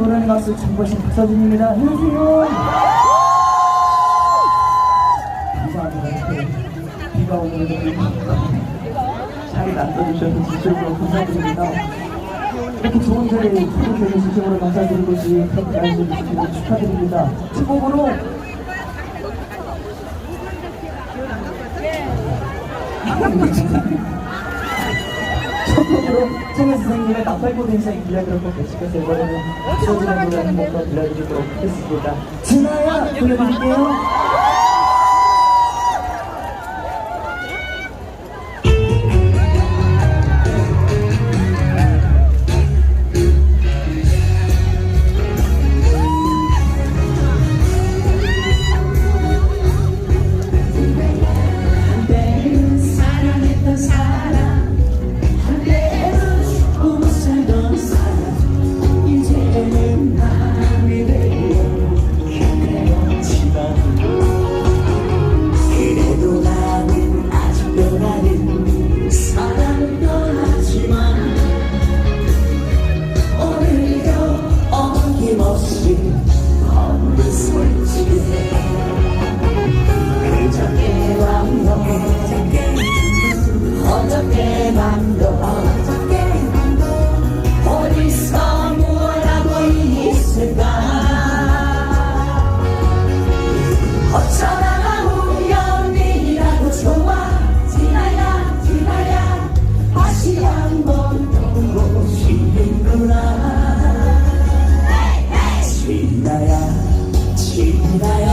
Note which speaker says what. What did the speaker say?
Speaker 1: 노래하는 가수 정보신 박서준입니다. 안녕하세요. 감사합니다. 비가 오는데도 잘 놔둬주셔서 진심으로 감사드립니다. 이렇게 좋은 자리에 초대해주셔서 진심으로 감사드리고 이렇게 알려주시고 축하드립니다. 최곡으로 첫곡으로 청해 선생님의 나팔꽃 인생 이야기를 꼭 계속해서 이번에는 소진의 노래 한곡더 들려드리도록 하겠습니다. 진아야 들려드릴게요.
Speaker 2: Bye.